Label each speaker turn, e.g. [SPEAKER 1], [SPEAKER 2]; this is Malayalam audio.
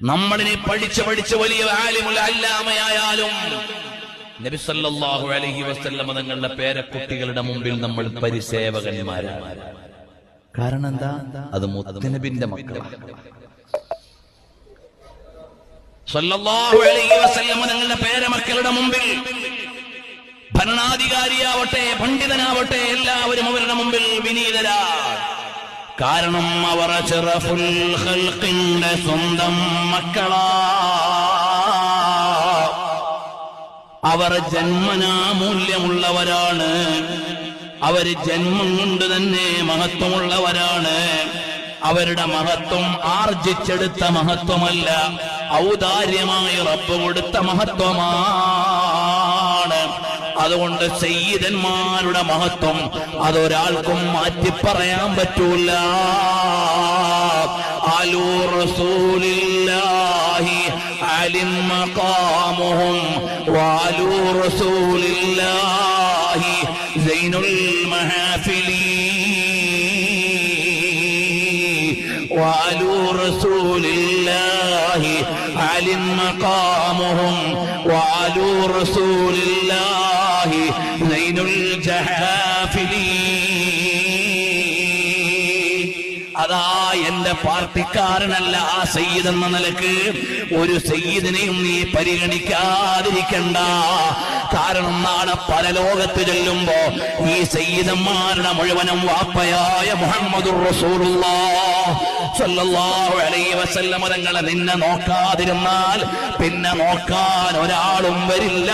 [SPEAKER 1] നമ്മളിനെ പഠിച്ച് പഠിച്ച് വലിയ അല്ലാമയായാലും നബി സല്ലല്ലാഹു അലൈഹി വസല്ലമ തങ്ങളുടെ പേരക്കുട്ടികളുടെ മുമ്പിൽ നമ്മൾ പരിസേവകന്മാരാണ്. കാരണം എന്താ? അത് മുത്തനബിന്റെ മക്കളാണ്. തങ്ങളുടെ പേരമക്കളുടെ മുമ്പിൽ ഭരണാധികാരിയാവട്ടെ പണ്ഡിതനാവട്ടെ എല്ലാവരും അവരുടെ മുമ്പിൽ വിനീതരാണ്. കാരണം അവർ ചെറഫുൽ ഹൽക്കിന്റെ സ്വന്തം മക്കളാ. അവർ ജന്മനാ മൂല്യമുള്ളവരാണ് അവർ ജന്മം കൊണ്ട് തന്നെ മഹത്വമുള്ളവരാണ്. അവരുടെ മഹത്വം ആർജിച്ചെടുത്ത മഹത്വമല്ല ഔദാര്യമായി റബ്ബ് കൊടുത്ത മഹത്വമാണ് അതുകൊണ്ട് സയ്യിദന്മാരുടെ മഹത്വം അതൊരാൾക്കും മാറ്റി പറയാൻ പറ്റൂല. ആലൂ റസൂലില്ലാഹി അലിം മഖാമുഹും വാലൂ റസൂലില്ലാഹി സൈനുൽ മഹാഫിലി വാലൂ റസൂലില്ലാഹി الله عل مقامهم؟ وآلو رسول الله زين الجحافلين അതാ എന്റെ പാർട്ടിക്കാരനല്ല ആ സയ്യിദ് എന്ന നിലയ്ക്ക്. ഒരു സയ്യിദിനെയും നീ പരിഗണിക്കാതിരിക്കണ്ട. കാരണം നാളെ പരലോകത്ത് ചെല്ലുമ്പോ ഈ സയ്യിദന്മാരുടെ മുഴുവനും വാപ്പയായ വസല്ലമ തങ്ങളെ നിന്നെ നോക്കാതിരുന്നാൽ പിന്നെ നോക്കാൻ ഒരാളും വരില്ല.